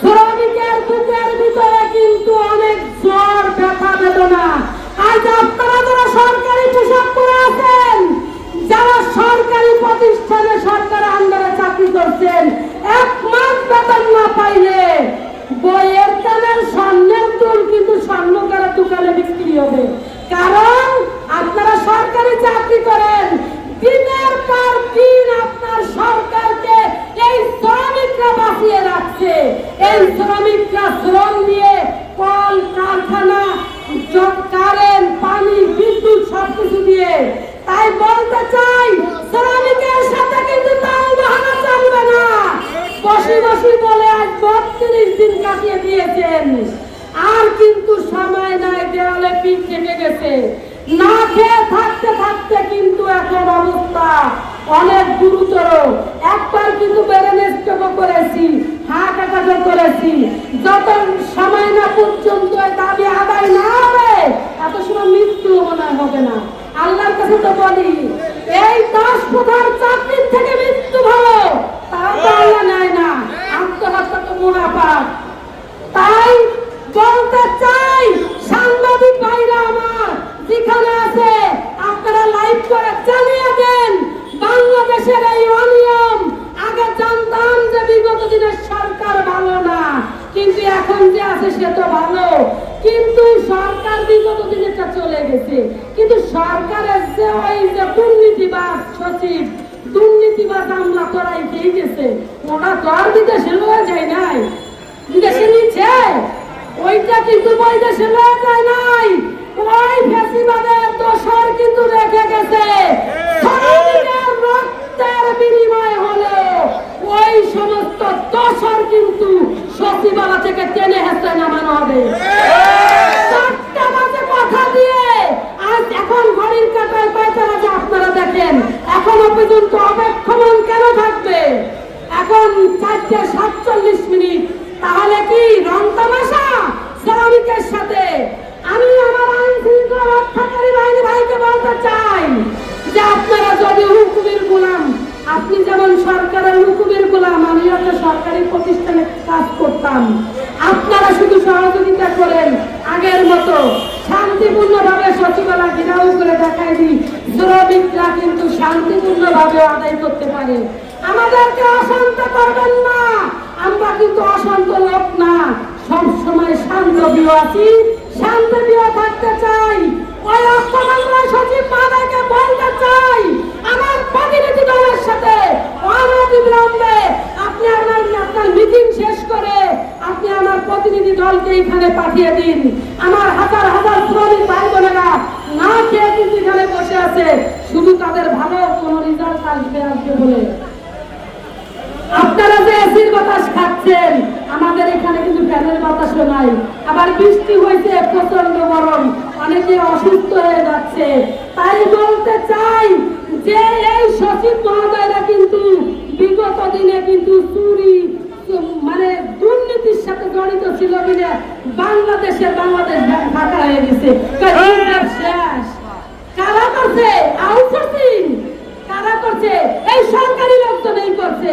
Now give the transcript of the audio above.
শ্রমিকের বুকের ভিতরে কিন্তু অনেক জ্বর ব্যথা বেদনা। আজ আপনারা যারা সরকারি পোশাক পরে আছেন যারা সরকারি প্রতিষ্ঠানে সরকার আন্ডারে চাকরি করছেন এক মাস বেতন না পাইলে বইয়ের দামের স্বর্ণের তুল কিন্তু স্বর্ণকারের দোকানে বিক্রি হবে কারণ আপনারা সরকারি চাকরি করেন দিনের পর দিন আপনার সরকারকে এই শ্রমিকরা বাঁচিয়ে রাখছে এই শ্রমিকরা শ্রম দিয়ে কল, কারখানা কারেন্ট, পানি, বিদ্যুৎ, সবকিছু দিয়ে। তাই বলতে চাই, শ্রমিকের সাথে কিন্তু তাল বাহানা চলবে না। বসি বসি বলে আজ বত্রিশ দিন কাটিয়ে দিয়েছেন। আর কিন্তু সময় নাই, দেওয়ালে পিঠ থেকে গেছে। না খেয়ে থাকতে থাকতে কিন্তু এখন অবস্থা অনেক গুরুতর। একবার কিন্তু বেরেন স্টপ করেছি হার্ট অ্যাটাক করেছি যত সময় না পর্যন্ত এই দাবি আদায় না হবে এত সময় মৃত্যু মনে হবে না। আল্লাহর কাছে তো বলি, এই দশ প্রধান চাকরির থেকে মৃত্যু ভালো। তারা তো আল্লাহ নেয় না। আত্মহত্যা তো মুনাফা তাই বলতে চাই, সাংবাদিক ভাইরা আমার, যেখানে আছে, আপনারা লাইভ করে চালিয়ে দেন। বাংলাদেশের এই অনিয়ম, আগে জানতাম যে বিগত দিনের সরকার ভালো না, কিন্তু এখন যে আছে সে তো ভালো। আর বিদেশে লয়ে যায় নাই? বিদেশে নিচ্ছে ওইটা কিন্তু বৈদেশে লয়ে যায় নাই। ওই ফেসিবাদের দোষর কিন্তু রেখে গেছে। রক্তের বিনিময় হলো ওই সমস্ত দোষর কিন্তু সচিবালয় থেকে টেনে হেসে নামানো হবে। কথা এখন ঘড়ির কাটায় কয়টা আপনারা দেখেন, এখনও পর্যন্ত থাকবে এখন চারটে সাতচল্লিশ মিনিট। তাহলে কি রং তামাশা? শ্রমিকের সাথে। আমি আমার আইন শৃঙ্খলা রক্ষাকারী বাহিনী ভাইকে বলতে চাই যে আপনারা যদি হুকুমের গোলাম, আপনি যেমন সরকারের হুকুমের গোলাম আমি একটা সরকারি প্রতিষ্ঠানে কাজ করতাম। আপনারা শুধু সহযোগিতা করেন। আগের মতো শান্তিপূর্ণ ভাবে সচিবালয় ঘেরাও করে দেখাই দিই। শ্রমিকরা কিন্তু বিয় আছি শান্ত বিয় থাকতে চাই। ওই অর্থমন্ত্রী সচিব মাদাকে বলতে চাই, আমার প্রতিনিধি দলের সাথে। অনতি বিলম্বে আপনি আমার আপনার মিটিং শেষ করে আপনি আমার প্রতিনিধি দলকে এখানে পাঠিয়ে দিন। আমার হাজার হাজার শ্রমিক ভাই বোনেরা না খেয়ে কিন্তু এখানে বসে আছে। শুধু তাদের ভালো কোনো রেজাল্ট আসবে আসবে বলে। আপনারা যে এসির বাতাস খাচ্ছেন আমাদের এখানে কিন্তু ফ্যানের বাতাসও নাই আবার বৃষ্টি হয়েছে প্রচণ্ড গরম। অনেকে অসুস্থ হয়ে যাচ্ছে। তাই বলতে চাই যে এই সচিব মহোদয়রা কিন্তু বিগত দিনে কিন্তু চুরি মানে দুর্নীতির সাথে জড়িত ছিল কিনা বাংলাদেশের বাংলাদেশ ব্যাংক ফাঁকা হয়ে গেছে। শেষ। কারা করছে? আউটসোর্সিং কারা করছে? এই সরকারি লোকজন এই করছে।